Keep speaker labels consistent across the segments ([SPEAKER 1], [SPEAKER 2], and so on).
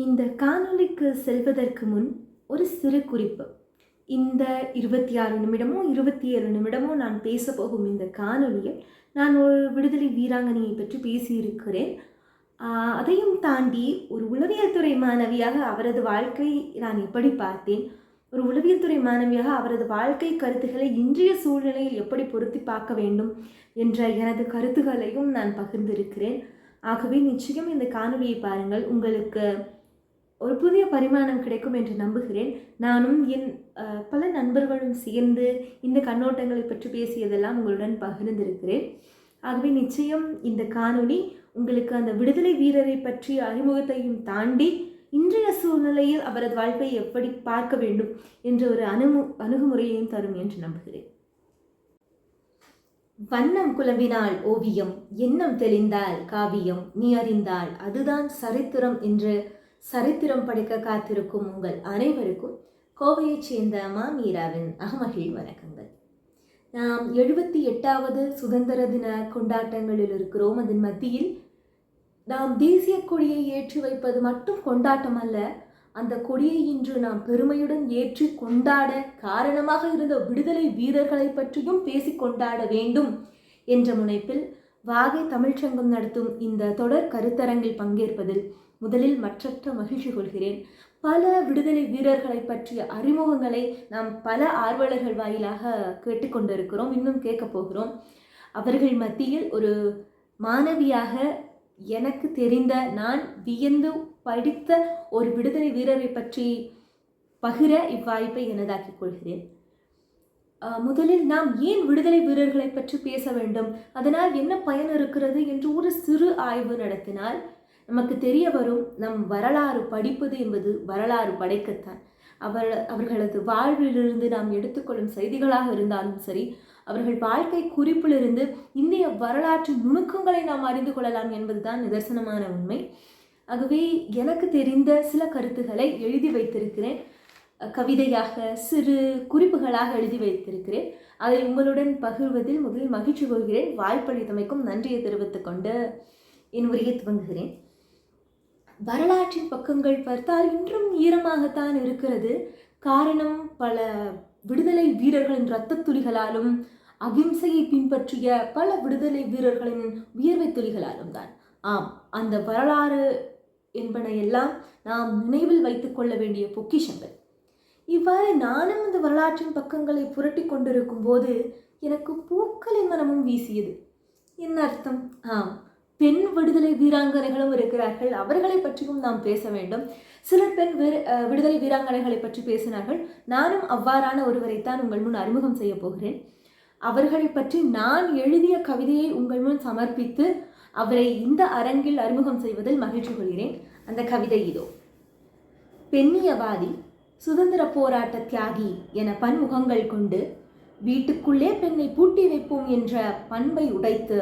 [SPEAKER 1] இந்த காணொலிக்கு செல்வதற்கு முன் ஒரு சிறு குறிப்பு. இந்த இருபத்தி ஆறு நிமிடமோ இருபத்தி ஏழு நிமிடமோ நான் பேச போகும் இந்த காணொலியில் நான் ஒரு விடுதலை வீராங்கனையை பற்றி பேசியிருக்கிறேன். அதையும் தாண்டி ஒரு உளவியல் துறை மாணவியாக அவரது வாழ்க்கை நான் எப்படி பார்த்தேன்? ஒரு உளவியல் துறை மாணவியாக அவரது வாழ்க்கை கருத்துக்களை இன்றைய சூழ்நிலையில் எப்படி பொருத்தி பார்க்க வேண்டும் என்ற எனது கருத்துக்களையும் நான் பகிர்ந்திருக்கிறேன். ஆகவே நிச்சயம் இந்த காணொலியை பாருங்கள். உங்களுக்கு ஒரு புதிய பரிமாணம் கிடைக்கும் என்று நம்புகிறேன். நானும் என் பல நண்பர்களும் சேர்ந்து இந்த கண்ணோட்டங்களை பற்றி பேசியதெல்லாம் உங்களுடன் பகிர்ந்திருக்கிறேன். ஆகவே நிச்சயம் இந்த காணொளி உங்களுக்கு அந்த விடுதலை வீரரை பற்றிய அறிமுகத்தையும் தாண்டி இன்றைய சூழ்நிலையில் அவரது வாழ்க்கையை எப்படி பார்க்க வேண்டும் என்ற ஒரு அணுமு அணுகுமுறையையும் தரும் என்று நம்புகிறேன். வண்ணம் குழம்பினால் ஓவியம் எண்ணம் தெளிந்தால் காவியம் நீ அறிந்தால் அதுதான் சரித்திரம் என்று சரித்திரம் படைக்க காத்திருக்கும் உங்கள் அனைவருக்கும் கோவையைச் சேர்ந்த மாமீராவின் அகமகிழ் வணக்கங்கள். நாம் எழுபத்தி எட்டாவது சுதந்திர தின கொண்டாட்டங்களில் இருக்கிறோம். அதன் மத்தியில் நாம் தேசிய கொடியை ஏற்றி வைப்பது மட்டும் கொண்டாட்டம் அல்ல அந்த கொடியை இன்று நாம் பெருமையுடன் ஏற்றி கொண்டாட காரணமாக இருந்த விடுதலை வீரர்களை பற்றியும் பேசிக் கொண்டாட வேண்டும் என்ற முனைப்பில் வாகை தமிழ்ச்சங்கம் நடத்தும் இந்த தொடர் கருத்தரங்கில் பங்கேற்பதில் முதலில் மற்றற்ற மகிழ்ச்சி கொள்கிறேன். பல விடுதலை வீரர்களை பற்றிய அறிமுகங்களை நாம் பல ஆர்வலர்கள் வாயிலாக கேட்டுக்கொண்டிருக்கிறோம் இன்னும் கேட்கப் போகிறோம். அவர்கள் மத்தியில் ஒரு மாணவியாக எனக்கு தெரிந்த நான் வியந்து படித்த ஒரு விடுதலை வீரரை பற்றி பகிர இவ்வாய்ப்பை எனதாக்கிக் கொள்கிறேன். முதலில் நாம் ஏன் விடுதலை வீரர்களை பற்றி பேச வேண்டும்? அதனால் என்ன பயன் இருக்கிறது? என்று ஒரு சிறு ஆய்வு நடத்தினால் நமக்கு தெரிய வரும் நம் வரலாறு படிப்பது என்பது வரலாறு படைக்கத்தான். அவர் அவர்களது வாழ்விலிருந்து நாம் எடுத்துக்கொள்ளும் செய்திகளாக இருந்தாலும் சரி அவர்கள் வாழ்க்கை குறிப்பிலிருந்து இந்திய வரலாற்று நுணுக்கங்களை நாம் அறிந்து கொள்ளலாம் என்பதுதான் நிதர்சனமான உண்மை. ஆகவே எனக்கு தெரிந்த சில கருத்துக்களை எழுதி வைத்திருக்கிறேன். கவிதையாக சிறு குறிப்புகளாக எழுதி வைத்திருக்கிறேன். அதை உங்களுடன் பகிர்வதில் முதலில் மகிழ்ச்சி கொள்கிறேன். வாய்ப்பளித்தமைக்கும் நன்றியை தெரிவித்துக்கொண்டு என் உரையை துவங்குகிறேன். வரலாற்றின் பக்கங்கள் பார்த்தால் இன்றும் ஈரமாகத்தான் இருக்கிறது. காரணம் பல விடுதலை வீரர்களின் இரத்த துளிகளாலும் அகிம்சையை பின்பற்றிய பல விடுதலை வீரர்களின் உயர்வை துளிகளாலும் தான். ஆம் அந்த வரலாறு என்பன எல்லாம் நாம் நினைவில் வைத்துக் கொள்ள வேண்டிய பொக்கிஷங்கள். இவ்வாறு நானும் இந்த வரலாற்றின் பக்கங்களை புரட்டி கொண்டிருக்கும் போது எனக்கு பூக்களின் மனமும் வீசியது. என்ன அர்த்தம்? ஆம் பெண் விடுதலை வீராங்கனைகளும் இருக்கிறார்கள். அவர்களை பற்றியும் நாம் பேச வேண்டும். சிலர் பெண் விடுதலை வீராங்கனைகளை பற்றி பேசினார்கள். நானும் அவ்வாறான ஒருவரைத்தான் உங்கள் முன் அறிமுகம் செய்ய போகிறேன். அவர்களை பற்றி நான் எழுதிய கவிதையை உங்கள் முன் சமர்ப்பித்து அவரை இந்த அரங்கில் அறிமுகம் செய்வதில் மகிழ்ச்சி கொள்கிறேன். அந்த கவிதை இதோ. பெண்ணியவாதி சுதந்திர போராட்ட தியாகி என பன்முகங்கள் கொண்டு வீட்டுக்குள்ளே பெண்ணை பூட்டி வைப்போம் என்ற பண்பை உடைத்து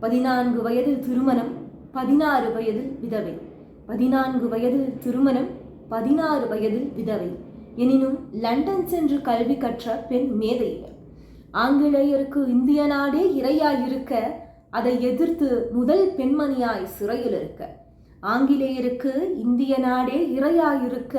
[SPEAKER 1] பதினான்கு வயதில் திருமணம் பதினாறு வயதில் விதவை. பதினான்கு வயதில் திருமணம் பதினாறு வயதில் விதவை. எனினும் லண்டன் சென்று கல்வி கற்ற பெண் மேதை ஆங்கிலேயருக்கு இந்திய நாடே இரையாயிருக்க அதை எதிர்த்து முதல் பெண்மணியாய் சிறையில் இருக்க. ஆங்கிலேயருக்கு இந்திய நாடே இரையாயிருக்க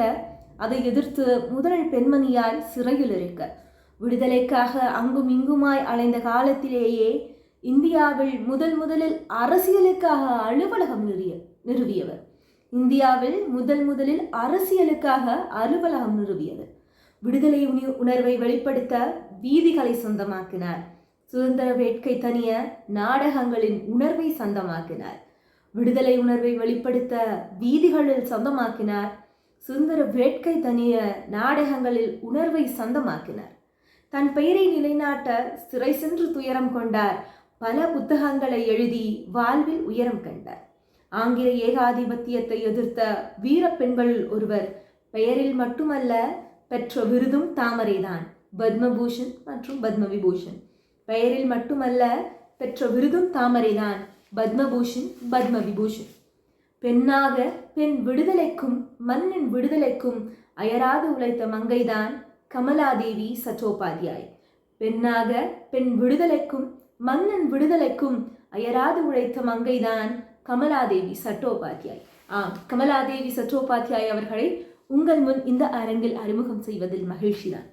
[SPEAKER 1] அதை எதிர்த்து முதல் பெண்மணியாய் சிறையில் இருக்க. விடுதலைக்காக அங்கும் இங்குமாய் அலைந்த காலத்திலேயே இந்தியாவில் முதல் முதலில் அரசியலுக்காக அலுவலகம் நிறுவிய நிறுவியவர். இந்தியாவில் முதல் முதலில் அரசியலுக்காக அலுவலகம் நிறுவியவர் விடுதலை உணர்வை வெளிப்படுத்த வீதிகளை சொந்தமாக்கினார். சுதந்திர வேட்கை தனிய நாடகங்களின் உணர்வை சொந்தமாக்கினார். விடுதலை உணர்வை வெளிப்படுத்த வீதிகளில் சொந்தமாக்கினார். சுதந்திர வேட்கை தனிய நாடகங்களில் உணர்வை சொந்தமாக்கினார். தன் பெயரை நிலைநாட்ட சிறை சென்று துயரம் கொண்டார். பல புத்தகங்களை எழுதி வாழ்வில் உயரம் கண்டார். ஆங்கில ஏகாதிபத்தியத்தை எதிர்த்த வீர பெண்கள் ஒருவர் பெயரில் மட்டுமல்ல பெற்ற விருதும் தாமரைதான் பத்மபூஷன் மற்றும் பத்ம விபூஷன் பெயரில் மட்டுமல்ல பெற்ற விருதும் தாமரைதான் பத்மபூஷன் பத்ம விபூஷன் பெண்ணாக பெண் விடுதலைக்கும் மண்ணின் விடுதலைக்கும் அயராது உழைத்த மங்கைதான் கமலாதேவி சட்டோபாத்யாய் பெண்ணாக பெண் விடுதலைக்கும் மன்னன் விடுதலைக்கும் அயராது உழைத்த மங்கைதான் கமலாதேவி சட்டோபாத்யாய் ஆம், கமலாதேவி சட்டோபாத்யாய் அவர்களை உங்கள் முன் இந்த அரங்கில் அறிமுகம் செய்வதில் மகிழ்ச்சிதான்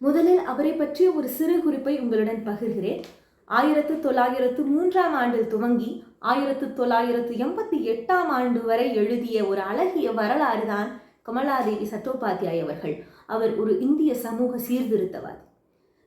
[SPEAKER 1] முதலில் அவரை பற்றிய ஒரு சிறு குறிப்பை உங்களுடன் பகிர்கிறேன். ஆயிரத்து தொள்ளாயிரத்து மூன்றாம் ஆண்டில் துவங்கி ஆயிரத்து தொள்ளாயிரத்து எண்பத்தி எட்டாம் ஆண்டு வரை எழுதிய ஒரு அழகிய வரலாறு தான் கமலாதேவி சட்டோபாத்யாய் அவர்கள். அவர் ஒரு இந்திய சமூக சீர்திருத்தவாதி.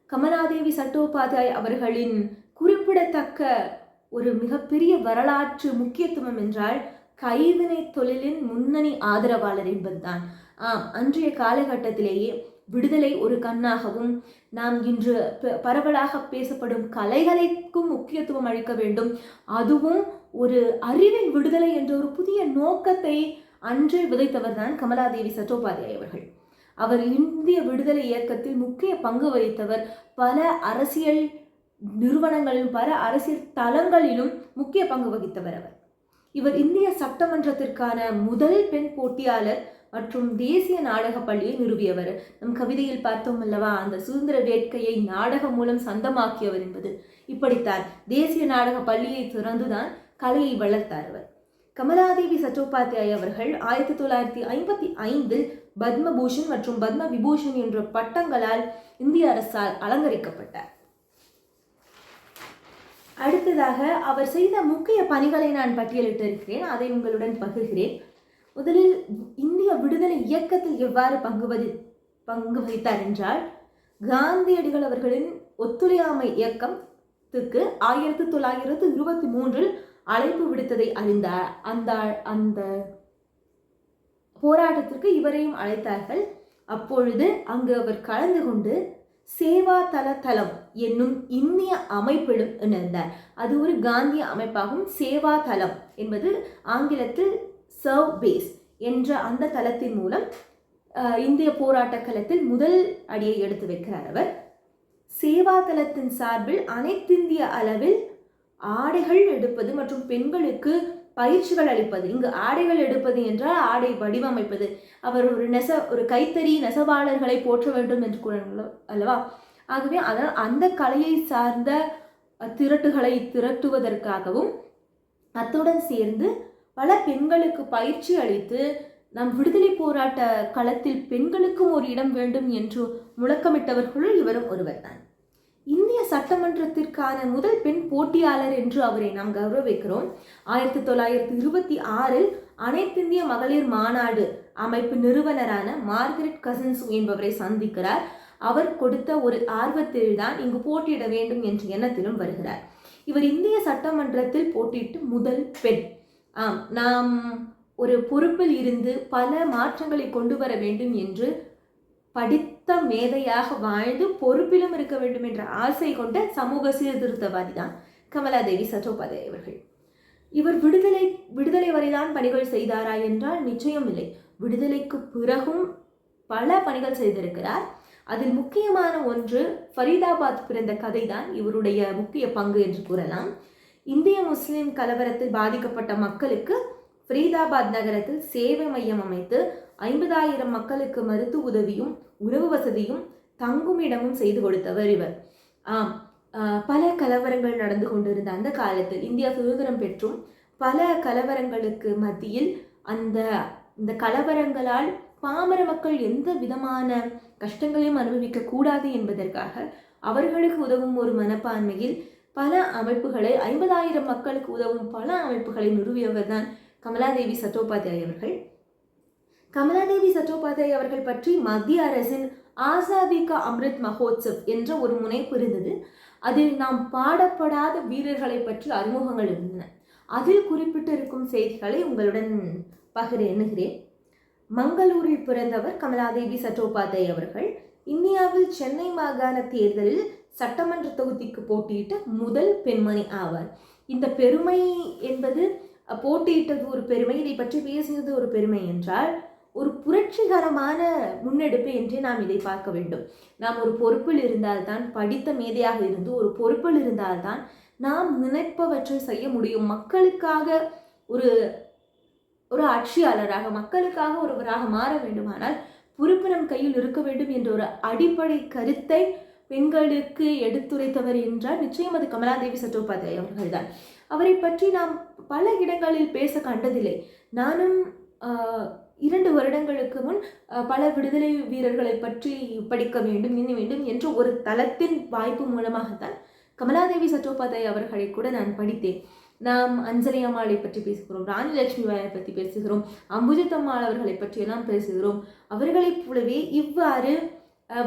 [SPEAKER 1] கமலாதேவி சட்டோபாத்யாய் அவர்களின் குறிப்பிடத்தக்க ஒரு மிகப்பெரிய வரலாற்று முக்கியத்துவம் என்றால் கைவினை தொழிலின் முன்னணி ஆதரவாளர் என்பதுதான். ஆம் அன்றைய காலகட்டத்திலேயே விடுதலை ஒரு கண்ணாகவும் நாம் இன்று ப- பரவலாக பேசப்படும் கலைகளுக்கும் முக்கியத்துவம் அளிக்க வேண்டும். அதுவும் ஒரு அறிவின் விடுதலை என்ற ஒரு புதிய நோக்கத்தை அன்றே விதைத்தவர் தான் கமலாதேவி சட்டோபாத்யாய் அவர்கள். அவர் இந்திய விடுதலை இயக்கத்தில் முக்கிய பங்கு வகித்தவர். பல அரசியல் நிறுவனங்களிலும் பல அரசியல் தளங்களிலும் முக்கிய பங்கு வகித்தவர் அவர். இவர் இந்திய சட்டமன்றத்திற்கான முதல் பெண் போட்டியாளர் மற்றும் தேசிய நாடக பள்ளியை நிறுவியவர். நம் கவிதையில் பார்த்தோம் அல்லவா? அந்த சுதந்திர வேட்கையை நாடகம் மூலம் சொந்தமாக்கியவர் என்பது. இப்படித்தான் தேசிய நாடக பள்ளியை திறந்துதான் கலையை வளர்த்தார் அவர். கமலாதேவி சட்டோபாத்யாய் அவர்கள் ஆயிரத்தி தொள்ளாயிரத்தி ஐம்பத்தி ஐந்தில் பத்மபூஷன் மற்றும் பத்ம விபூஷன் என்ற பட்டங்களால் இந்திய அரசால் அலங்கரிக்கப்பட்டார். அடுத்ததாக அவர் செய்த முக்கிய பணிகளை நான் பட்டியலிட்டிருக்கிறேன். அதை உங்களுடன் பகிர்கிறேன். முதலில் இந்திய விடுதலை இயக்கத்தில் எவ்வாறு பங்கு வதி பங்கு வகித்தார் என்றால் காந்தியடிகள் அவர்களின் ஒத்துழையாமை இயக்கத்துக்கு ஆயிரத்தி தொள்ளாயிரத்து இருபத்தி மூன்றில் அழைப்பு விடுத்ததை அறிந்தார் அந்த அந்த போராட்டத்திற்கு இவரையும் அழைத்தார்கள். அப்பொழுது அங்கு அவர் கலந்து கொண்டு சேவா தல தளம் என்னும் இந்திய அமைப்பிலும் இணைந்தார். அது ஒரு காந்திய அமைப்பாகும். சேவா தளம் என்பது ஆங்கிலத்தில் சர்வ் பேஸ் என்ற அந்த தளத்தின் மூலம் இந்திய போராட்ட களத்தில் முதல் அடியை எடுத்து வைக்கிறார் அவர். சேவா தளத்தின் சார்பில் அனைத்திந்திய அளவில் ஆடைகள் எடுப்பது மற்றும் பெண்களுக்கு பயிற்சிகள் அளிப்பது. இங்கு ஆடைகள் எடுப்பது என்றால் ஆடை வடிவமைப்பது. அவர் ஒரு நெச ஒரு கைத்தறி நெசவாளர்களை போற்ற வேண்டும் என்று கூறணும் அல்லவா? ஆகவே அதனால் அந்த கலையை சார்ந்த திரட்டுகளை திரட்டுவதற்காகவும் அத்துடன் சேர்ந்து பல பெண்களுக்கு பயிற்சி அளித்து நம் விடுதலை போராட்ட களத்தில் பெண்களுக்கும் ஒரு இடம் வேண்டும் என்று முழக்கமிட்டவர்களுள் இவரும் ஒருவர்தான் இந்திய சட்டமன்றத்திற்கான முதல் பெண் போட்டியாளர் என்று அவரை நாம் கௌரவிக்கிறோம். ஆயிரத்தி தொள்ளாயிரத்தி இருபத்தி ஆறில் அனைத்திந்திய மகளிர் மாநாடு அமைப்பு நிறுவனரான மார்கரெட் கசின்ஸ் என்பவரை சந்திக்கிறார். அவர் கொடுத்த ஒரு ஆர்வத்தில் தான் இங்கு போட்டியிட வேண்டும் என்ற எண்ணத்திலும் வருகிறார். இவர் இந்திய சட்டமன்றத்தில் போட்டியிட்டு முதல் பெண். ஆம் நாம் ஒரு பொறுப்பில் இருந்து பல மாற்றங்களை கொண்டு வர வேண்டும் என்று படித்து மேதையாக வாழ்ந்து பொறுப்பிலும் இருக்க வேண்டும் என்ற ஆசை கொண்ட சமூக சீர்திருத்தவாதி தான் கமலாதேவி சட்டோபாத்யாய் அவர்கள். இவர் விடுதலை விடுதலை வரைதான் பணிகள் செய்தாரா என்றால் நிச்சயம் இல்லை. விடுதலைக்கு பிறகும் பல பணிகள் செய்திருக்கிறார். அதில் முக்கியமான ஒன்று ஃபரீதாபாத் பிறந்த கதைதான் இவருடைய முக்கிய பங்கு என்று கூறலாம். இந்திய முஸ்லிம் கலவரத்தில் பாதிக்கப்பட்ட மக்களுக்கு ஃபரீதாபாத் நகரத்தில் சேவை மையம் அமைத்து ஐம்பதாயிரம் மக்களுக்கு மருத்துவ உதவியும் உணவு வசதியும் தங்குமிடமும் செய்து கொடுத்தவர் இவர். ஆம் பல கலவரங்கள் நடந்து கொண்டிருந்த அந்த காலத்தில் இந்தியா சுதந்திரம் பெற்றும் பல கலவரங்களுக்கு மத்தியில் அந்த இந்த கலவரங்களால் பாமர மக்கள் எந்த விதமான கஷ்டங்களையும் அனுபவிக்க கூடாது என்பதற்காக அவர்களுக்கு உதவும் ஒரு மனப்பான்மையில் பல அமைப்புகளை ஐம்பதாயிரம் மக்களுக்கு உதவும் பல அமைப்புகளை நிறுவியவர் தான் கமலாதேவி சட்டோபாத்யாய் அவர்கள். கமலாதேவி சட்டோபாத்யாய் அவர்கள் பற்றி மத்திய அரசின் ஆசாதிகா அம்ரித் மகோத்சவ் என்ற ஒரு முனைப்பு இருந்தது அதில் நாம் பாடப்படாத வீரர்களை பற்றி அறிமுகங்கள் இருந்தன. அதில் குறிப்பிட்டிருக்கும் செய்திகளை உங்களுடன் பகிர எண்ணுகிறேன். மங்களூரில் பிறந்தவர் கமலாதேவி சட்டோபாத்யாய் அவர்கள். இந்தியாவில் சென்னை மாகாண தேர்தலில் சட்டமன்ற தொகுதிக்கு போட்டியிட்ட முதல் பெண்மணி ஆவார். இந்த பெருமை என்பது போட்டியிட்டது ஒரு பெருமை இதை பற்றி பேசியது ஒரு பெருமை என்றால் ஒரு புரட்சிகரமான முன்னெடுப்பு என்றே நாம் இதை பார்க்க வேண்டும். நாம் ஒரு பொறுப்பில் இருந்தால்தான் படித்த மேதையாக இருந்து ஒரு பொறுப்பில் இருந்தால்தான் நாம் நினைப்பவற்றை செய்ய முடியும். மக்களுக்காக ஒரு ஒரு ஆட்சியாளராக மக்களுக்காக ஒருவராக மாற வேண்டுமானால் பொறுப்பு நம் கையில் இருக்க வேண்டும் என்ற ஒரு அடிப்படை கருத்தை பெண்களுக்கு எடுத்துரைத்தவர் என்றால் நிச்சயம் அது கமலாதேவி சட்டோபாத்தியாய் அவர்கள்தான். அவரை பற்றி நாம் பல இடங்களில் பேச கண்டதில்லை. நானும் இரண்டு வருடங்களுக்கு முன் பல விடுதலை வீரர்களை பற்றி படிக்க வேண்டும் இன்ன வேண்டும் என்ற ஒரு தளத்தின் வாய்ப்பு மூலமாகத்தான் கமலாதேவி சட்டோபாத்யாய் அவர்களை கூட நான் படித்தேன். நாம் அஞ்சலி அம்மாளை பற்றி பேசுகிறோம் ராணி லட்சுமி பாயை பற்றி பேசுகிறோம் அம்புஜத்தம்மாள் அவர்களை பற்றியெல்லாம் பேசுகிறோம். அவர்களைப் போலவே இவ்வாறு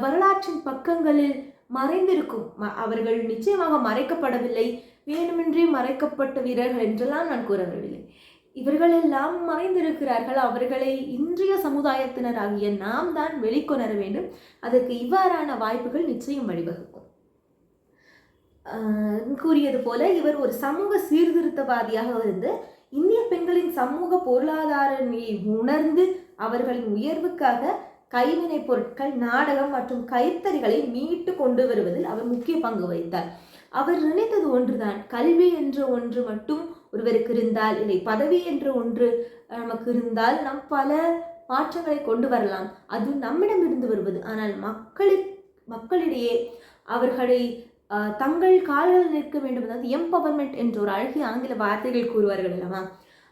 [SPEAKER 1] வரலாற்றின் பக்கங்களில் மறைந்திருக்கும் ம- அவர்கள் நிச்சயமாக மறைக்கப்படவில்லை வேண்டுமென்றே மறைக்கப்பட்ட வீரர்கள் என்றெல்லாம் நான் கூற வரவில்லை இவர்களெல்லாம் மறைந்திருக்கிறார்கள். அவர்களை இன்றைய சமுதாயத்தினராகிய நாம் தான் வெளிக்கொணர வேண்டும். அதற்கு இவ்வாறான வாய்ப்புகள் நிச்சயம் வழிவகுக்கும். கூறியது போல இவர் ஒரு சமூக சீர்திருத்தவாதியாக இருந்து இந்திய பெண்களின் சமூக பொருளாதார நிலையை உணர்ந்து அவர்களின் உயர்வுக்காக கைவினைப் பொருட்கள் நாடகம் மற்றும் கைத்தறிகளை மீட்டு கொண்டு வருவதில் அவர் முக்கிய பங்கு வகித்தார். அவர் நினைத்தது ஒன்றுதான். கல்வி என்ற ஒன்று மட்டும் ஒருவருக்கு இருந்தால் இல்லை பதவி என்ற ஒன்று நமக்கு இருந்தால் நம் பல மாற்றங்களை கொண்டு வரலாம். அது நம்மிடமிருந்து வருவது. ஆனால் மக்களுக்கு மக்களிடையே அவர்களை தங்கள் கால்களில் நிற்க வேண்டும். அதாவது எம்பவர்மெண்ட் என்ற ஒரு அழகிய ஆங்கில வார்த்தைகள் கூறுவார்கள் அல்லவா?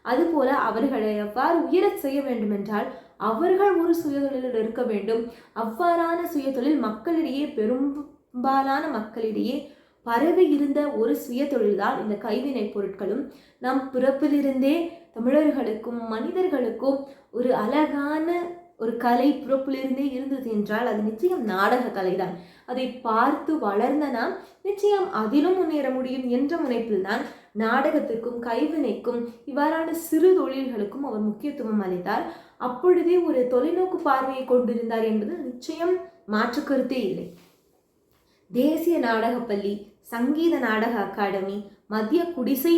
[SPEAKER 1] அதுபோல அவர்களை எவ்வாறு உயரச் செய்ய வேண்டும் என்றால் அவர்கள் ஒரு சுயதொழிலில் இருக்க வேண்டும். அவ்வாறான சுயதொழில் மக்களிடையே பெரும்பாலான மக்களிடையே பரவி இருந்த ஒரு சுய தொழில்தான் இந்த கைவினைப் பொருட்களும். நம் பிறப்பிலிருந்தே தமிழர்களுக்கும் மனிதர்களுக்கும் ஒரு அழகான ஒரு கலை பிறப்பிலிருந்தே இருந்தது என்றால் அது நிச்சயம் நாடக கலைதான். அதை பார்த்து வளர்ந்த நாம் நிச்சயம் அதிலும் முன்னேற முடியும் என்ற முனைப்பில் தான் நாடகத்திற்கும் கைவினைக்கும் இவ்வாறான சிறு தொழில்களுக்கும் அவர் முக்கியத்துவம் அளித்தார். அப்பொழுதே ஒரு தொலைநோக்கு பார்வையை கொண்டிருந்தார் என்பது நிச்சயம் மாற்று கருத்தே இல்லை. தேசிய நாடகப்பள்ளி சங்கீத நாடக அகாடமி மத்திய குடிசை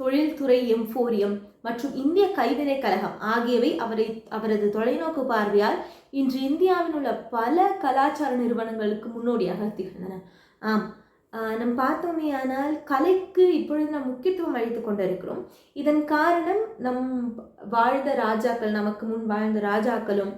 [SPEAKER 1] தொழில்துறை எம்போரியம் மற்றும் இந்திய கைவினைக் கழகம் ஆகியவை அவரை அவரது தொலைநோக்கு பார்வையால் இன்று இந்தியாவில் உள்ள பல கலாச்சார நிறுவனங்களுக்கு முன்னோடியாக திகழ்ந்தன. ஆம் நம் பார்த்தோமே ஆனால் கலைக்கு இப்பொழுது நாம் முக்கியத்துவம் அளித்து கொண்டிருக்கிறோம். இதன் காரணம் நம் வாழ்ந்த ராஜாக்கள் நமக்கு முன் வாழ்ந்த ராஜாக்களும்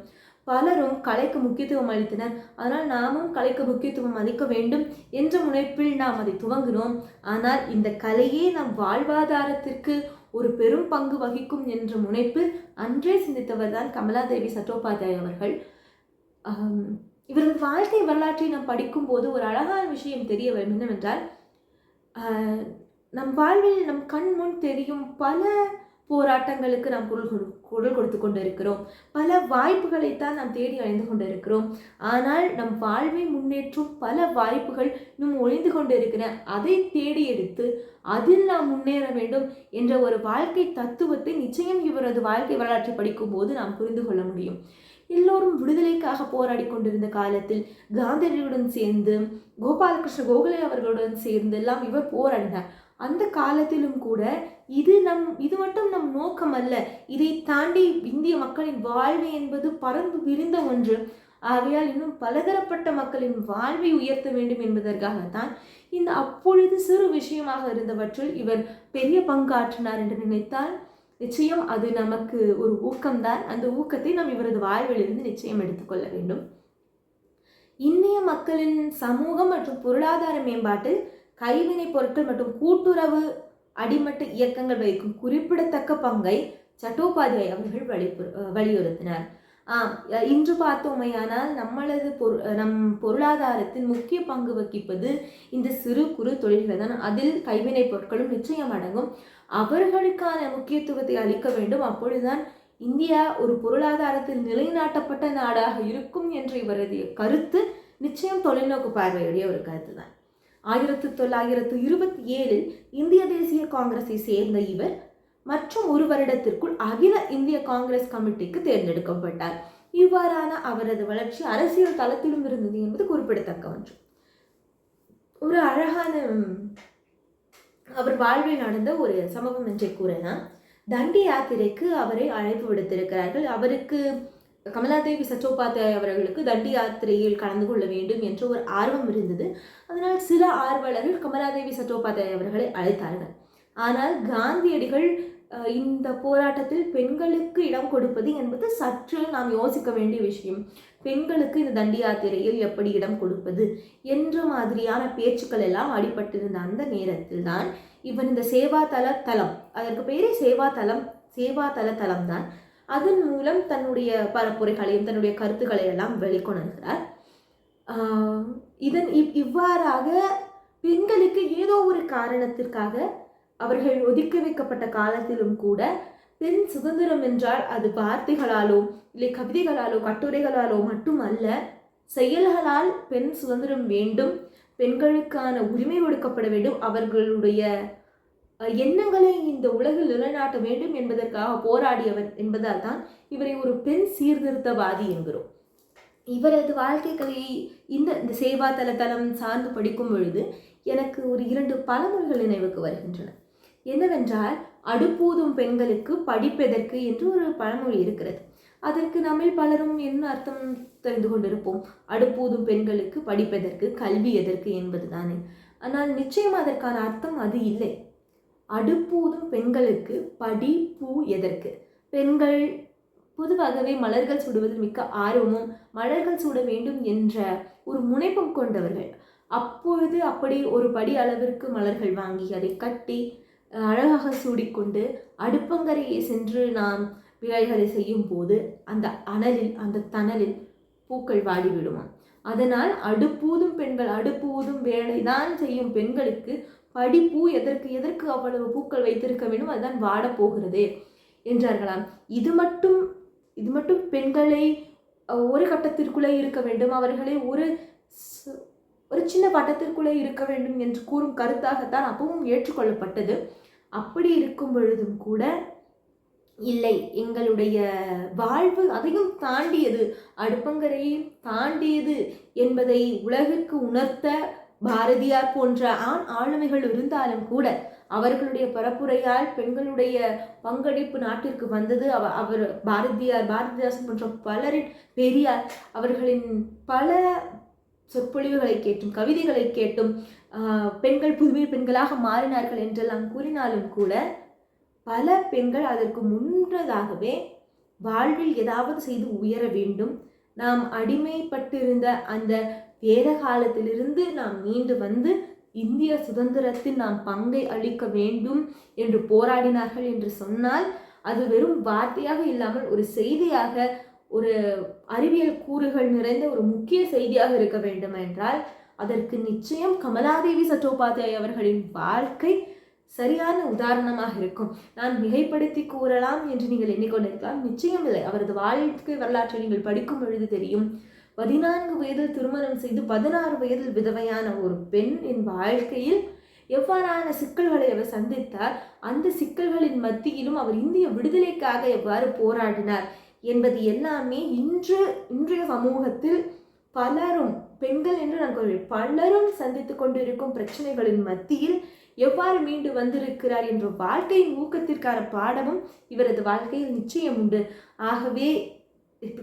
[SPEAKER 1] பலரும் கலைக்கு முக்கியத்துவம் அளித்தனர். அதனால் நாமும் கலைக்கு முக்கியத்துவம் அளிக்க வேண்டும் என்ற முனைப்பில் நாம் அதை துவங்கினோம். ஆனால் இந்த கலையே நம் வாழ்வாதாரத்திற்கு ஒரு பெரும் பங்கு வகிக்கும் என்ற முனைப்பில் அன்றே சிந்தித்தவர் தான் கமலாதேவி சட்டோபாத்யாய் அவர்கள். இவரது வாழ்க்கை வரலாற்றை நாம் படிக்கும்போது ஒரு அழகான விஷயம் தெரிய வரும் என்னவென்றால் நம் வாழ்வில் நம் கண் முன் தெரியும் பல போராட்டங்களுக்கு நாம் குரல் குரல் கொடுத்து கொண்டிருக்கிறோம். பல வாய்ப்புகளைத்தான் நாம் தேடி அடைந்து கொண்டிருக்கிறோம். ஆனால் நம் வாழ்வை முன்னேற்றும் பல வாய்ப்புகள் இன்னும் ஒழிந்து கொண்டிருக்கிற அதை தேடி எடுத்து அதில் நாம் முன்னேற வேண்டும் என்ற ஒரு வாழ்க்கை தத்துவத்தை நிச்சயம் இவரது வாழ்க்கை வரலாற்றை படிக்கும்போது நாம் புரிந்து கொள்ள முடியும். எல்லோரும் விடுதலைக்காக போராடி கொண்டிருந்த காலத்தில் காந்தியடியுடன் சேர்ந்து கோபாலகிருஷ்ண கோகலே அவர்களுடன் சேர்ந்து எல்லாம் இவர் போராடினார். அந்த காலத்திலும் கூட இது நம் இது மட்டும் நம் நோக்கம் அல்ல. இதை தாண்டி இந்திய மக்களின் வாழ்வு என்பது பறந்து விரிந்த ஒன்று. ஆகையால் இன்னும் பலதரப்பட்ட மக்களின் வாழ்வை உயர்த்த வேண்டும் என்பதற்காகத்தான் இந்த அப்பொழுது சிறு விஷயமாக இருந்தவற்றில் இவர் பெரிய பங்காற்றினார் என்று நினைத்தால் நிச்சயம் அது நமக்கு ஒரு ஊக்கம்தான். அந்த ஊக்கத்தை நாம் இவரது வாழ்விலிருந்து நிச்சயம் எடுத்துக்கொள்ள வேண்டும். இந்திய மக்களின் சமூகம் மற்றும் பொருளாதார மேம்பாட்டில் கைவினைப் பொருட்கள் மற்றும் கூட்டுறவு அடிமட்ட இயக்கங்கள் வகிக்கும் குறிப்பிடத்தக்க பங்கை சட்டோபாத்யாய் அவர்கள் வலியுறு வலியுறுத்தினார். ஆம் இன்று பார்த்தோமையானால் நம்மளது பொரு நம் பொருளாதாரத்தின் முக்கிய பங்கு வகிப்பது இந்த சிறு குறு தொழில்கள் தான். அதில் கைவினைப் பொருட்களும் நிச்சயம் அடங்கும். அவர்களுக்கான முக்கியத்துவத்தை அளிக்க வேண்டும். அப்பொழுதுதான் இந்தியா ஒரு பொருளாதாரத்தில் நிலைநாட்டப்பட்ட நாடாக இருக்கும் என்ற இவரது கருத்து நிச்சயம் தொலைநோக்கு பார்வையுடைய ஒரு கருத்து தான் ஆயிரத்து தொள்ளாயிரத்து இருபத்தி ஏழில் இந்திய தேசிய காங்கிரஸை சேர்ந்த இவர் மற்றும் ஒரு வருடத்திற்குள் அகில இந்திய காங்கிரஸ் கமிட்டிக்கு தேர்ந்தெடுக்கப்பட்டார். இவ்வாறான அவரது வளர்ச்சி அரசியல் தளத்திலும் இருந்தது என்பது குறிப்பிடத்தக்க ஒன்று. ஒரு அழகான அவர் வாழ்வில் நடந்த ஒரு சம்பவம் என்றே கூறலாம். தண்டி யாத்திரைக்கு அவரை அழைப்பு விடுத்திருக்கிறார்கள். அவருக்கு கமலாதேவி சட்டோபாத்யாய் அவர்களுக்கு தண்டி யாத்திரையில் கலந்து கொள்ள வேண்டும் என்ற ஒரு ஆர்வம் இருந்தது. அதனால் சில ஆர்வலர்கள் கமலாதேவி சட்டோபாத்யாய் அவர்களை அழைத்தார்கள். ஆனால் காந்தியடிகள் இந்த போராட்டத்தில் பெண்களுக்கு இடம் கொடுப்பது என்பது சற்று நாம் யோசிக்க வேண்டிய விஷயம். பெண்களுக்கு இந்த தண்டி யாத்திரையில் எப்படி இடம் கொடுப்பது என்ற மாதிரியான பேச்சுக்கள் எல்லாம் அடிபட்டிருந்த அந்த நேரத்தில் தான் இவன் இந்த சேவாதள தளம் அதற்கு பேரே சேவாதளம் சேவாதள தளம் தான் அதன் மூலம் தன்னுடைய பரப்புரைகளையும் தன்னுடைய கருத்துக்களை எல்லாம் வெளிக்கொணர்கிறார் இதன் இவ் இவ்வாறாக பெண்களுக்கு ஏதோ ஒரு காரணத்திற்காக அவர்கள் ஒதுக்கி வைக்கப்பட்ட காலத்திலும் கூட பெண் சுதந்திரம் என்றால் அது வார்த்தைகளாலோ இல்லை கவிதைகளாலோ கட்டுரைகளாலோ மட்டுமல்ல செயல்களால் பெண் சுதந்திரம் வேண்டும் பெண்களுக்கான உரிமை கொடுக்கப்பட வேண்டும் அவர்களுடைய எண்ணங்களை இந்த உலகில் நிலைநாட்ட வேண்டும் என்பதற்காக போராடியவர் என்பதால் தான் இவரை ஒரு பெண் சீர்திருத்தவாதி என்கிறோம். இவரது வாழ்க்கை கதையை இந்த இந்த சேவா தளம் சார்ந்து படிக்கும் பொழுது எனக்கு ஒரு இரண்டு பழமொழிகள் நினைவுக்கு வருகின்றன. என்னவென்றால் அடுப்பூதும் பெண்களுக்கு படிப்பெதற்கு என்று ஒரு பழமொழி இருக்கிறது. அதற்கு நம்மில் பலரும் என்ன அர்த்தம் தெரிந்து கொண்டிருப்போம்? அடுப்பூதும் பெண்களுக்கு படிப்பெதற்கு கல்வி எதற்கு என்பது தானே ஆனால் நிச்சயம் அதற்கான அர்த்தம் அது இல்லை. அடுப்பூதும் பெண்களுக்கு படி பூ எதற்கு? பெண்கள் பொதுவாகவே மலர்கள் சுடுவதில் மிக்க ஆர்வமும் மலர்கள் சூட வேண்டும் என்ற ஒரு முனைப்பும் கொண்டவர்கள். அப்பொழுது அப்படி ஒரு படி அளவிற்கு மலர்கள் வாங்கி அதை கட்டி அழகாக சூடிக்கொண்டு அடுப்பங்கரையை சென்று நாம் விலைகளை செய்யும் போது அந்த அனலில் அந்த தணலில் பூக்கள் வாடிவிடுமாம். அதனால் அடுப்பூதும் பெண்கள் அடுப்பூதும் வேலைதான் செய்யும் பெண்களுக்கு படிப்பூ எதற்கு எதற்கு அவ்வளவு பூக்கள் வைத்திருக்க வேண்டும் அதுதான் வாடப்போகிறதே என்றார்களாம். இது மட்டும் இது மட்டும் பெண்களை ஒரு கட்டத்திற்குள்ளே இருக்க வேண்டும். அவர்களை ஒரு ஒரு சின்ன வட்டத்திற்குள்ளே இருக்க வேண்டும் என்று கூறும் கருத்தாகத்தான் அப்பவும் ஏற்றுக்கொள்ளப்பட்டது. அப்படி இருக்கும் பொழுதும் கூட இல்லை. எங்களுடைய வாழ்வு அதையும் தாண்டியது. அடுப்பங்கரையை தாண்டியது என்பதை உலகுக்கு உணர்த்த பாரதியார் போன்ற ஆண் ஆளுமைகள் இருந்தாலும் கூட அவர்களுடைய பரப்புரையால் பெண்களுடைய பங்களிப்பு நாட்டிற்கு வந்தது. அவ அவர் பாரதியார் பாரதிதாசன் போன்ற பலரின் பெரியார் அவர்களின் பல சொற்பொழிவுகளை கேட்டும் கவிதைகளை கேட்டும் பெண்கள் புதுமை பெண்களாக மாறினார்கள் என்றெல்லாம் கூறினாலும் கூட பல பெண்கள் அதற்கு முன்னதாகவே வாழ்வில் ஏதாவது செய்து உயர வேண்டும். நாம் அடிமைப்பட்டிருந்த அந்த வேத காலத்திலிருந்து நாம் மீண்டு வந்து இந்திய சுதந்திரத்தில் நாம் பங்கை அளிக்க வேண்டும் என்று போராடினார்கள் என்று சொன்னால் அது வெறும் வார்த்தையாக இல்லாமல் ஒரு செய்தியாக ஒரு அறிவியல் கூறுகள் நிறைந்த ஒரு முக்கிய செய்தியாக இருக்க வேண்டும் என்றால் அதற்கு நிச்சயம் கமலாதேவி சட்டோபாத்தியாய் அவர்களின் வாழ்க்கை சரியான உதாரணமாக இருக்கும். நான் மிகைப்படுத்தி கூறலாம் என்று நீங்கள் எண்ணிக்கொண்டிருக்கலாம். நிச்சயம் இல்லை. அவரது வாழ்க்கை வரலாற்றை நீங்கள் படிக்கும் பொழுது தெரியும். பதினான்கு வயதில் திருமணம் செய்து பதினாறு வயதில் விதவையான ஒரு பெண்ணின் வாழ்க்கையில் எவ்வாறான சிக்கல்களை அவர் சந்தித்தார் அந்த சிக்கல்களின் மத்தியிலும் அவர் இந்திய விடுதலைக்காக எவ்வாறு போராடினார் என்பது எல்லாமே இன்று இன்றைய சமூகத்தில் பலரும் பெண்கள் என்று நான் கூறுவேன் பலரும் சந்தித்து கொண்டிருக்கும் பிரச்சனைகளின் மத்தியில் எவ்வாறு மீண்டு வந்திருக்கிறார் என்ற வாழ்க்கையின் ஊக்கத்திற்கான பாடமும் இவரது வாழ்க்கையில் நிச்சயம் உண்டு. ஆகவே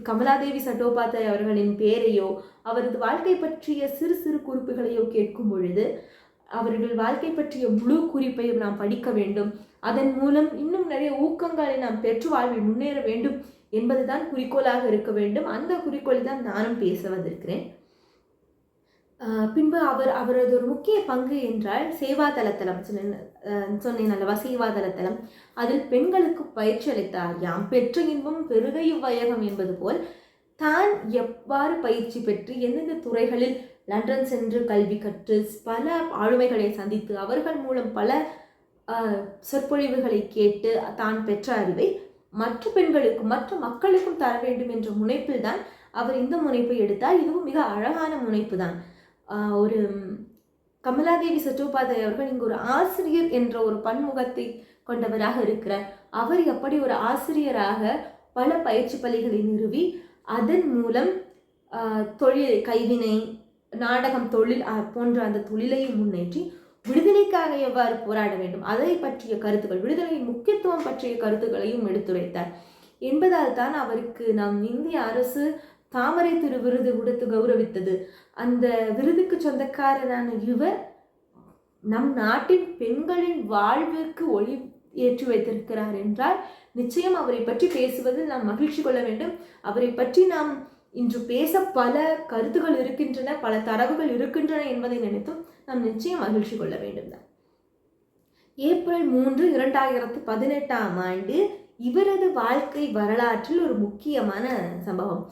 [SPEAKER 1] கமலாதேவி சட்டோபாத்யாய் அவர்களின் பேரையோ அவரது வாழ்க்கை பற்றிய சிறு சிறு குறிப்புகளையோ கேட்கும் பொழுது அவர்கள் வாழ்க்கை பற்றிய முழு குறிப்பையும் நாம் படிக்க வேண்டும். அதன் மூலம் இன்னும் நிறைய ஊக்கங்களை நாம் பெற்று வாழ்வில் முன்னேற வேண்டும் என்பதுதான் குறிக்கோளாக இருக்க வேண்டும். அந்த குறிக்கோளில் தான் நானும் பேச வந்திருக்கிறேன் பின்பு அவர் அவரது ஒரு முக்கிய பங்கு என்றால் சேவாதளத்தலம் சொன்னேன் சொன்னேன் அல்லவா சேவாதளத்தலம் அதில் பெண்களுக்கு பயிற்சி அளித்தார். யாம் பெற்ற இன்பம் பெருக இவ்வையகம் என்பது போல் தான் எவ்வாறு பயிற்சி பெற்று எந்தெந்த துறைகளில் லண்டன் சென்று கல்வி கற்று பல ஆளுமைகளை சந்தித்து அவர்கள் மூலம் பல சொற்பொழிவுகளை கேட்டு தான் பெற்ற அறிவை மற்ற பெண்களுக்கும் மற்ற மக்களுக்கும் தர வேண்டும் என்ற முனைப்பில் தான் அவர் இந்த முனைப்பை எடுத்தார். இதுவும் மிக அழகான முனைப்பு தான். ஒரு கமலாதேவி சட்டோபாத்யாய் அவர்கள் இங்கு ஒரு ஆசிரியர் என்ற ஒரு பன்முகத்தை கொண்டவராக இருக்கிறார். அவர் எப்படி ஒரு ஆசிரியராக பல பயிற்சி பள்ளிகளை நிறுவி அதன் மூலம் தொழில் கைவினை நாடகம் தொழில் போன்ற அந்த தொழிலையும் முன்னேற்றி விடுதலைக்காக எவ்வாறு போராட வேண்டும்? அதை பற்றிய கருத்துக்கள் விடுதலையின் முக்கியத்துவம் பற்றிய கருத்துக்களையும் எடுத்துரைத்தார். என்பதால் தான் அவருக்கு நம் இந்திய அரசு தாமரை திரு விருது கொடுத்து கௌரவித்தது. அந்த விருதுக்கு சொந்தக்காரரான இவர் நம் நாட்டின் பெண்களின் வாழ்விற்கு ஒளி ஏற்றி வைத்திருக்கிறார் என்றால் நிச்சயம் அவரை பற்றி பேசுவதில் நாம் மகிழ்ச்சி கொள்ள வேண்டும். அவரை பற்றி நாம் இன்று பேச பல கருத்துகள் இருக்கின்றன பல தரவுகள் இருக்கின்றன என்பதை நினைத்தும் நாம் நிச்சயம் மகிழ்ச்சி கொள்ள வேண்டும் தான். ஏப்ரல் மூன்று இரண்டாயிரத்து பதினெட்டாம் ஆண்டு இவரது வாழ்க்கை வரலாற்றில் ஒரு முக்கியமான சம்பவம்.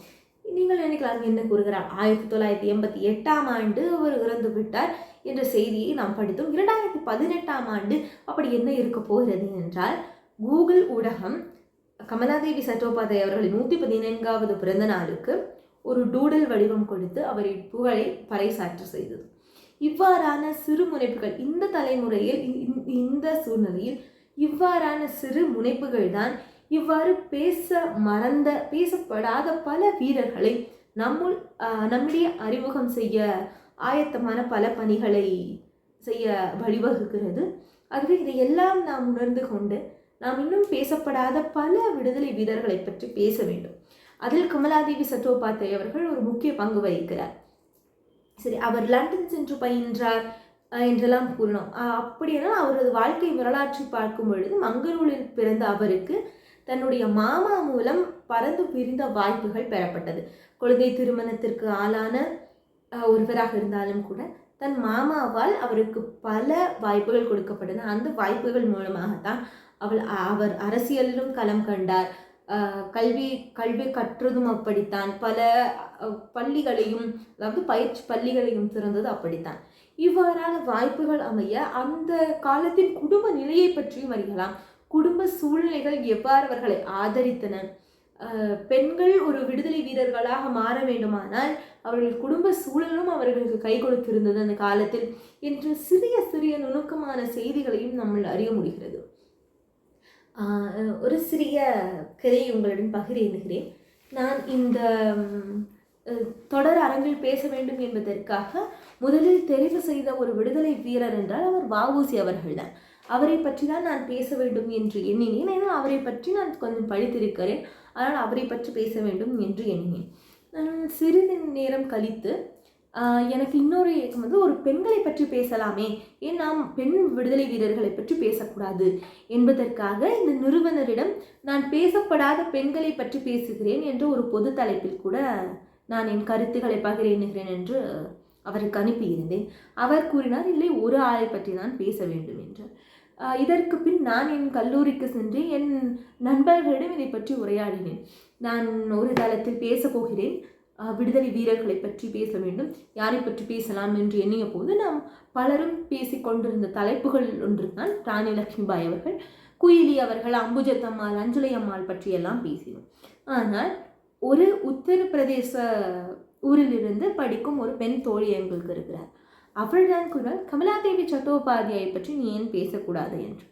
[SPEAKER 1] நீங்கள் நினைக்கலாம் என்ன கூறுகிறார். ஆயிரத்தி தொள்ளாயிரத்தி எண்பத்தி எட்டாம் ஆண்டு அவர் இறந்து விட்டார் என்ற செய்தியை நாம் படித்தோம். இரண்டாயிரத்தி பதினெட்டாம் ஆண்டு அப்படி என்ன இருக்க போகிறது என்றால் கூகுள் ஊடகம் கமலாதேவி சட்டோபாத்யாய் அவர்களின் நூற்றி பதினான்காவது பிறந்த நாளுக்கு ஒரு டூடல் வடிவம் கொடுத்து அவரின் புகழை பறைசாற்று செய்தது. இவ்வாறான சிறு முனைப்புகள் இந்த தலைமுறையில் இந்த- இந்த சூழ்நிலையில் இவ்வாறான சிறு முனைப்புகள் தான் இவ்வாறு பேச மறந்த பேசப்படாத பல வீரர்களை நம்முள் ஆஹ், நம்மிடையே அறிமுகம் செய்ய ஆயத்தமான பல பணிகளை செய்ய வழிவகுக்கிறது. ஆகவே இதையெல்லாம் நாம் உணர்ந்து கொண்டு நாம் இன்னும் பேசப்படாத பல விடுதலை வீரர்களை பற்றி பேச வேண்டும். அதில் கமலாதேவி சட்டோபாத்யாய் அவர்கள் ஒரு முக்கிய பங்கு வகிக்கிறார். சரி அவர் லண்டன் சென்று பயின்றார் என்றெல்லாம் கூறினோம் அப்படின்னா அவரது வாழ்க்கை வரலாற்றை பார்க்கும் பொழுது மங்களூரில் பிறந்த அவருக்கு தன்னுடைய மாமா மூலம் பறந்து விரிந்த வாய்ப்புகள் பெறப்பட்டது. குழந்தை திருமணத்திற்கு ஆளான ஒருவராக இருந்தாலும் கூட தன் மாமாவால் அவருக்கு பல வாய்ப்புகள் கொடுக்கப்பட்டன. அந்த வாய்ப்புகள் மூலமாகத்தான் அவள் அவர் அரசியலிலும் களம் கண்டார். கல்வி கல்வி கற்றதும் அப்படித்தான். பல பள்ளிகளையும் அதாவது பயிற்சி பள்ளிகளையும் திறந்தது அப்படித்தான். இவ்வாறான வாய்ப்புகள் அமைய அந்த காலத்தின் குடும்ப நிலையை பற்றியும் அறியலாம். குடும்ப சூழ்நிலைகள் எவ்வாறு அவர்களை ஆதரித்தன பெண்கள் ஒரு விடுதலை வீரர்களாக மாற வேண்டுமானால் அவர்கள் குடும்ப சூழலும் அவர்களுக்கு கை கொடுத்திருந்தது அந்த காலத்தில் என்று சிறிய சிறிய நுணுக்கமான செய்திகளையும் நம்ம அறிய முடிகிறது. ஒரு சிறிய கதையை உங்களுடன் பகிரேணுகிறேன் நான் இந்த தொடர் அரங்கில் பேச வேண்டும் என்பதற்காக முதலில் தெரிவு செய்த ஒரு விடுதலை வீரர் என்றால் அவர் வஉசி அவர்கள்தான் அவரை பற்றி தான் நான் பேச வேண்டும் என்று எண்ணினேன். ஏன்னா அவரை பற்றி நான் கொஞ்சம் படித்திருக்கிறேன். ஆனால் அவரை பற்றி பேச வேண்டும் என்று எண்ணினேன். நான் சிறிது நேரம் கழித்து எனக்கு இன்னொரு இயக்கம் வந்து ஒரு பெண்களை பற்றி பேசலாமே. ஏன் நாம் பெண் விடுதலை வீரர்களை பற்றி பேசக்கூடாது என்பதற்காக இந்த நிறுவனரிடம் நான் பேசப்படாத பெண்களை பற்றி பேசுகிறேன் என்ற ஒரு பொது தலைப்பில் கூட நான் என் கருத்துக்களை பகிர எண்ணுகிறேன் என்று அவருக்கு அனுப்பியிருந்தேன். அவர் கூறினார் இல்லை ஒரு ஆளை பற்றி தான் பேச வேண்டும் என்று. இதற்கு பின் நான் என் கல்லூரிக்கு சென்று என் நண்பர்களிடம் இதை பற்றி உரையாடினேன். நான் ஒரு தளத்தில் பேசப்போகிறேன் விடுதலை வீரர்களை பற்றி பேச வேண்டும். யாரை பற்றி பேசலாம் என்று எண்ணிய போது நாம் பலரும் பேசிக்கொண்டிருந்த தலைப்புகள் ஒன்று தான் ராணி லக்ஷ்மிபாய் அவர்கள் குயிலி அவர்கள் அம்புஜத்தம்மாள் அஞ்சலி அம்மாள் பற்றியெல்லாம் பேசினோம். ஆனால் ஒரு உத்தரப்பிரதேச ஊரிலிருந்து படிக்கும் ஒரு பெண் தோழி எங்களுக்கு இருக்கிறார். அவள்தான் குரல். கமலாதேவி சட்டோபாத்தியாயை பற்றி நீ ஏன் பேசக்கூடாது என்று.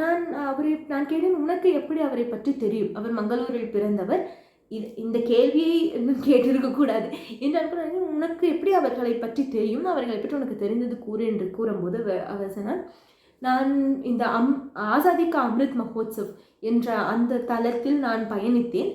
[SPEAKER 1] நான் அவரை நான் கேட்டேன் உனக்கு எப்படி அவரை பற்றி தெரியும்? அவர் மங்களூரில் பிறந்தவர். இது இந்த கேள்வியை இன்னும் கேட்டிருக்கக்கூடாது என்றால் கூட உனக்கு எப்படி அவர்களை பற்றி தெரியும்? அவர்களை பற்றி உனக்கு தெரிந்தது கூறு என்று கூறும்போது அவர் சொன்னார் நான் இந்த அம் ஆசாதிக்கா அம்ரித் மகோத்சவ் என்ற அந்த தளத்தில் நான் பயணித்தேன்.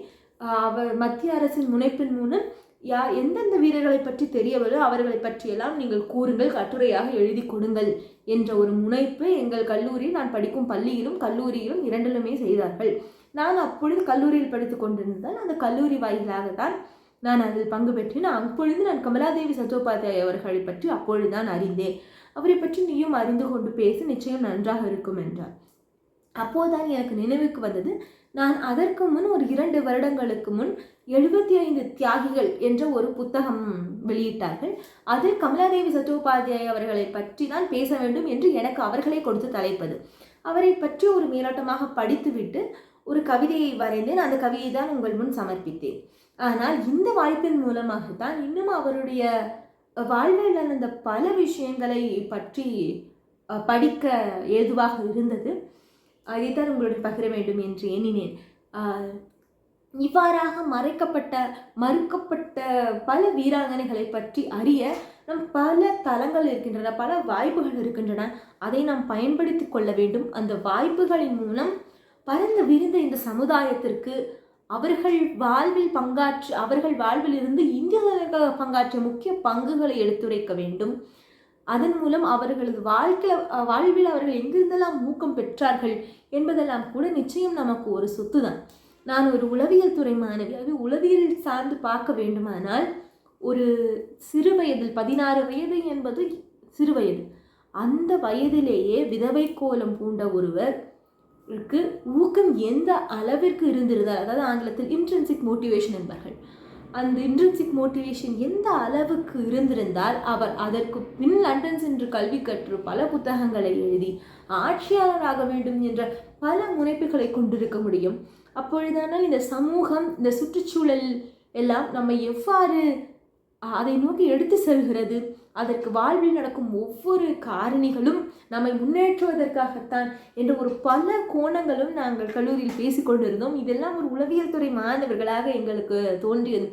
[SPEAKER 1] அவர் மத்திய அரசின் முனைப்பின் மூலம் யா எந்தெந்த வீரர்களை பற்றி தெரியவரோ அவர்களை பற்றியெல்லாம் நீங்கள் கூறுங்கள் கட்டுரையாக எழுதி கொடுங்கள் என்ற ஒரு முனைப்பு எங்கள் கல்லூரியில் நான் படிக்கும் பள்ளியிலும் கல்லூரியிலும் இரண்டிலுமே செய்தார்கள். நான் அப்பொழுது கல்லூரியில் படித்து கொண்டிருந்தால் அந்த கல்லூரி வாயிலாகத்தான் நான் அதில் பங்கு பெற்றேன். அப்பொழுது நான் கமலாதேவி சட்டோபாத்தியாய் அவர்களை பற்றி அப்பொழுதுதான் அறிந்தேன். அவரை பற்றி நீயும் அறிந்து கொண்டு பேச நிச்சயம் நன்றாக இருக்கும் என்றார். அப்போதுதான் எனக்கு நினைவுக்கு வந்தது நான் அதற்கு முன் ஒரு இரண்டு வருடங்களுக்கு முன் எழுபத்தி ஐந்து தியாகிகள் என்ற ஒரு புத்தகம் வெளியிட்டார்கள். அதில் கமலாதேவி சட்டோபாத்தியாய் அவர்களை பற்றி தான் பேச வேண்டும் என்று எனக்கு அவர்களே கொடுத்து தலைப்பது. அவரை பற்றி ஒரு மேலோட்டமாக படித்துவிட்டு ஒரு கவிதையை வரைந்தேன். அந்த கவிதையை தான் உங்கள் முன் சமர்ப்பித்தேன். ஆனால் இந்த வாய்ப்பின் மூலமாகத்தான் இன்னும் அவருடைய வாழ்வில் நடந்த பல விஷயங்களை பற்றி படிக்க ஏதுவாக இருந்தது. அதைத்தான் உங்களுடன் பகிர வேண்டும் என்று எண்ணினேன். இவ்வாறாக மறைக்கப்பட்ட மறுக்கப்பட்ட பல வீராங்கனைகளை பற்றி அறிய நம் பல தளங்கள் இருக்கின்றன பல வாய்ப்புகள் இருக்கின்றன. அதை நாம் பயன்படுத்தி கொள்ள வேண்டும். அந்த வாய்ப்புகளின் மூலம் பறந்து விரிந்த இந்த சமுதாயத்திற்கு அவர்கள் வாழ்வில் பங்காற்று அவர்கள் வாழ்வில் இருந்து இந்தியாவுக்கு பங்காற்றிய முக்கிய பங்குகளை எடுத்துரைக்க வேண்டும். அதன் மூலம் அவர்களது வாழ்க்கை வாழ்வில் அவர்கள் எங்கிருந்தெல்லாம் ஊக்கம் பெற்றார்கள் என்பதெல்லாம் கூட நிச்சயம் நமக்கு ஒரு சொத்து தான் நான் ஒரு உளவியல் துறை மாணவியாகவே உளவியல் சார்ந்து பார்க்க வேண்டுமானால் ஒரு சிறு வயதில் பதினாறு வயது என்பது சிறு வயது. அந்த வயதிலேயே விதவை கோலம் பூண்ட ஒருவர் இருக்கு ஊக்கம் எந்த அளவிற்கு இருந்திருந்தால் அதாவது ஆங்கிலத்தில் இன்ட்ரென்சிக் மோட்டிவேஷன் என்பார்கள். அந்த இன்ட்ரென்சிக் மோட்டிவேஷன் எந்த அளவுக்கு இருந்திருந்தால் அவர் அதற்கு பின் லண்டன் சென்று கல்வி கற்று பல புத்தகங்களை எழுதி ஆட்சியாளராக வேண்டும் என்ற பல முனைப்புகளை கொண்டிருக்க முடியும். அப்பொழுதானால் இந்த சமூகம் இந்த சுற்றுச்சூழல் எல்லாம் நம்ம எவ்வாறு அதை நோக்கி எடுத்து செல்கிறது? அதற்கு வாழ்வில் நடக்கும் ஒவ்வொரு காரணிகளும் நம்மை முன்னேற்றுவதற்காகத்தான் என்ற ஒரு பல கோணங்களும் நாங்கள் கல்லூரியில் பேசிக்கொண்டிருந்தோம் இதெல்லாம் ஒரு உளவியல் துறை மாணவர்களாக எங்களுக்கு தோன்றியது.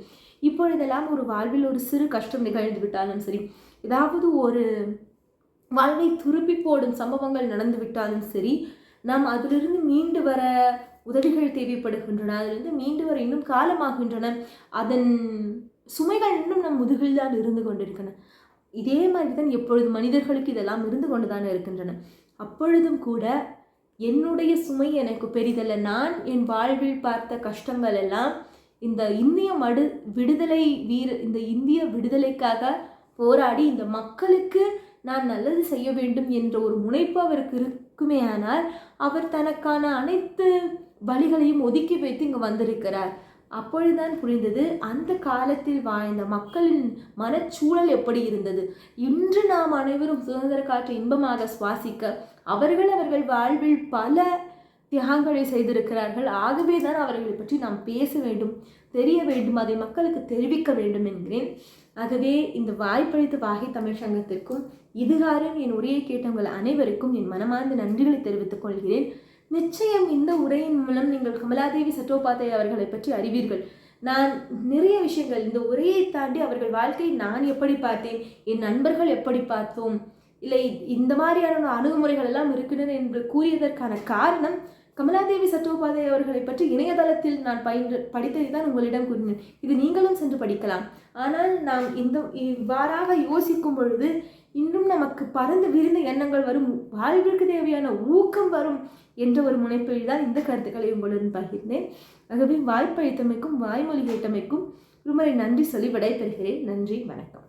[SPEAKER 1] இப்பொழுதெல்லாம் ஒரு வாழ்வில் ஒரு சிறு கஷ்டம் நிகழ்ந்து விட்டாலும் சரி ஏதாவது ஒரு வாழ்வை துருப்பி போடும் சம்பவங்கள் நடந்து விட்டாலும் சரி நாம் அதிலிருந்து மீண்டு வர உதவிகள் தேவைப்படுகின்றன அதிலிருந்து மீண்டு வர இன்னும் காலமாகின்றன. அதன் சுமைகள் இன்னும் நம் முதுகில் தான் இருந்து கொண்டிருக்கின்றன. இதே மாதிரி தான் எப்பொழுது மனிதர்களுக்கு இதெல்லாம் இருந்து கொண்டு தான் இருக்கின்றன. அப்பொழுதும் கூட என்னுடைய சுமை எனக்கு பெரிதல்ல. நான் என் வாழ்வில் பார்த்த கஷ்டங்கள் எல்லாம் இந்த இந்திய மடு விடுதலை வீர இந்த இந்திய விடுதலைக்காக போராடி இந்த மக்களுக்கு நான் நல்லது செய்ய வேண்டும் என்ற ஒரு முனைப்பு அவருக்கு இருக்குமே ஆனால் அவர் தனக்கான அனைத்து வழிகளையும் ஒதுக்கி வைத்து இங்கே வந்திருக்கிறார். அப்பொழுதுதான் புரிந்தது அந்த காலத்தில் வாழ்ந்த மக்களின் மனச்சூழல் எப்படி இருந்தது? இன்று நாம் அனைவரும் சுதந்திர காற்று இன்பமாக சுவாசிக்க அவர்கள் அவர்கள் வாழ்வில் பல தியாகங்களை செய்திருக்கிறார்கள். ஆகவே தான் அவர்களை பற்றி நாம் பேச வேண்டும் தெரிய வேண்டும் அதை மக்களுக்கு தெரிவிக்க வேண்டும் என்கிறேன். ஆகவே இந்த வாய்ப்பளித்த வாகை தமிழ் சங்கத்திற்கும் இதுகாரம் என் உரையை கேட்டவங்கள் அனைவருக்கும் என் மனமார்ந்த நன்றிகளை தெரிவித்துக் கொள்கிறேன். நிச்சயம் இந்த உரையின் மூலம் நீங்கள் கமலாதேவி சட்டோபாத்யாய் அவர்களை பற்றி அறிவீர்கள். நான் நிறைய விஷயங்கள் இந்த உரையை தாண்டி அவர்கள் வாழ்க்கையை நான் எப்படி பார்த்தேன் என் நண்பர்கள் எப்படி பார்த்தோம் இல்லை இந்த மாதிரியான அணுகுமுறைகள் எல்லாம் இருக்கின்றன என்று கூறியதற்கான காரணம் கமலாதேவி சட்டோபாதை அவர்களை பற்றி இணையதளத்தில் நான் பயின்று படித்ததை தான் உங்களிடம் கூறினேன். இது நீங்களும் சென்று படிக்கலாம். ஆனால் நாம் இந்த இவ்வாறாக யோசிக்கும் பொழுது இன்னும் நமக்கு பறந்து விரிந்த எண்ணங்கள் வரும் வாழ்விற்கு தேவையான ஊக்கம் வரும் என்ற ஒரு முனைப்பில் தான் இந்த கருத்துக்களை உங்களுடன் பகிர்ந்தேன். ஆகவே வாய்ப்பளித்தமைக்கும் வாய்மொழி கேட்டமைக்கும் ஒருமுறை நன்றி சொல்லி விடைபெறுகிறேன். நன்றி வணக்கம்.